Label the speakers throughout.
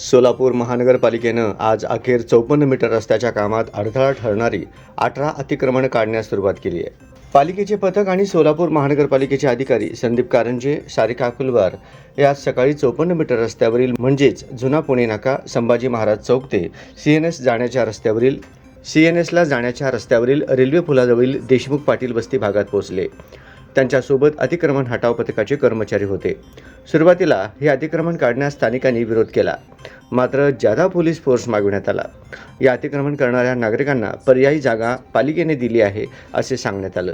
Speaker 1: सोलापूर महानगरपालिकेनं आज अखेर चौपन्न मीटर रस्त्याच्या कामात अडथळा ठरणारी अठरा अतिक्रमण काढण्यास सुरुवात केली आहे. पालिकेचे पथक आणि सोलापूर महानगरपालिकेचे अधिकारी संदीप कारंजे सारिका कुलवार हे आज सकाळी चौपन्न मीटर रस्त्यावरील म्हणजेच जुना पुणे नाका संभाजी महाराज चौक ते सी एन एस जाण्याच्या रस्त्यावरील सी एन एसला जाण्याच्या रस्त्यावरील रेल्वे पुलाजवळील देशमुख पाटील बस्ती भागात पोहोचले. त्यांच्यासोबत अतिक्रमण हटाव पथकाचे कर्मचारी होते. सुरुवातीला हे अतिक्रमण काढण्यास स्थानिकांनी विरोध केला. मात्र जादा पोलीस फोर्स मागविण्यात आला. या अतिक्रमण करणाऱ्या नागरिकांना पर्यायी जागा पालिकेने दिली आहे असे सांगण्यात आलं.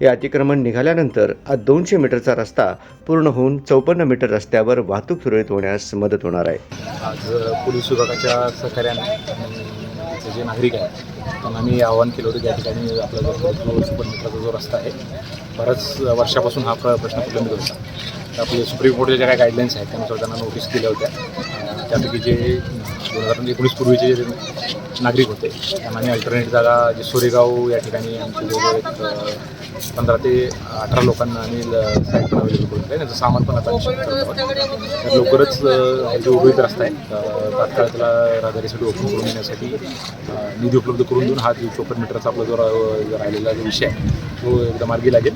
Speaker 1: या अतिक्रमण निघाल्यानंतर आज दोनशे मीटरचा रस्ता पूर्ण होऊन चौपन्न मीटर रस्त्यावर वाहतूक सुरळीत होण्यास मदत होणार आहे.
Speaker 2: आज पोलीस विभागाच्या सहकार्याने आणि जे नागरिक आहेत त्यांना मी आवाहन केलं होतं त्या ठिकाणी आपला जो सुपरमित्राचा सुपर जो रस्ता आहे बऱ्याच वर्षापासून हा प्र प्रश्न प्रलंबित होता. तर आपले सुप्रीम कोर्टच्या ज्या काही गाईडलाईन्स आहेत त्यानुसार त्यांना नोटीस दिल्या होत्या. त्यापैकी जे दोन हजार एकोणीस पूर्वीचे जे नागरिक होते त्यांना अल्टरनेट जागा जे सोरेगाव या ठिकाणी आमचे जवळ एक पंधरा ते अठरा लोकांना आम्ही साईट पण अवेलेबल करून दिलं त्यांचं सामान पण आता तर लवकरच जो उर्वरित रस्ता आहे तात्काळ त्याला राहदारीसाठी ओपन करून देण्यासाठी निधी उपलब्ध करून देऊन हा जो चोपन्न मीटरचा आपला जो राहिलेला जो विषय आहे तो एकदा मार्गी लागेल.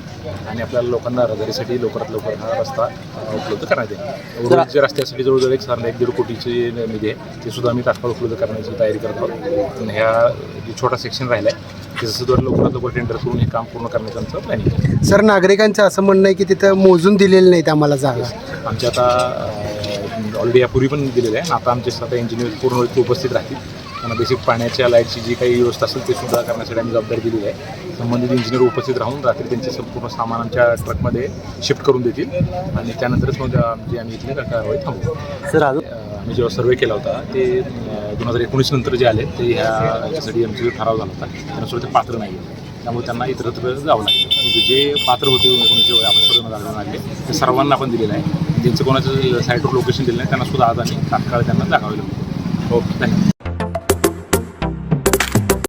Speaker 2: आणि आपल्याला लोकांना रहदारीसाठी लवकरात लवकर हा रस्ता उपलब्ध करण्यात येईल. उर्वरितच्या रस्त्यासाठी जवळजवळ एक साधारण एक दीड कोटीची निधी आहे. ते सुद्धा आम्ही तात्काळ उपलब्ध करण्याची तयारी करत आहोत. आणि ह्या जो छोटा सेक्शन राहिला आहे ते जसं जर लवकरात लवकर टेंडर करून हे काम पूर्ण करण्याचं आमचं प्लॅनिंग आहे.
Speaker 3: सर नागरिकांचं असं म्हणणं आहे की तिथं मोजून दिलेलं नाहीत आम्हाला जागा.
Speaker 2: आमच्या आता ऑलरेडी यापूर्वी पण दिलेलं आहे. आता आमचे आता इंजिनियर पूर्ण उपस्थित राहतील. त्यांना बेसिक पाण्याच्या लाईटची जी काही व्यवस्था असेल ते सुद्धा करण्यासाठी आम्ही जबाबदारी दिलेली आहे. संबंधित इंजिनियर उपस्थित राहून रात्री त्यांचे संपूर्ण सामान आमच्या ट्रकमध्ये शिफ्ट करून देतील. आणि त्यानंतरच मग आमची आम्ही इथले कारवाई थांबू.
Speaker 3: सर
Speaker 2: आम्ही जेव्हा सर्वे केला होता ते दोन हजार एकोणीस नंतर जे आले ते ह्या याच्यासाठी आमचा जो ठराव झाला होता त्यानुसार ते पात्र नाही आहे. त्यामुळे त्यांना इतरत्र जावं लागतं म्हणजे जे पात्र होते एकोणीसशे आपण सर्व लागले लागले ते सर्वांना आपण दिलेलं आहे. ज्यांचं कोणाचं साईटवर लोकेशन दिलं नाही त्यांना सुद्धा आज आम्ही तात्काळ त्यांना जागावे लागतो ओके. थँक्यू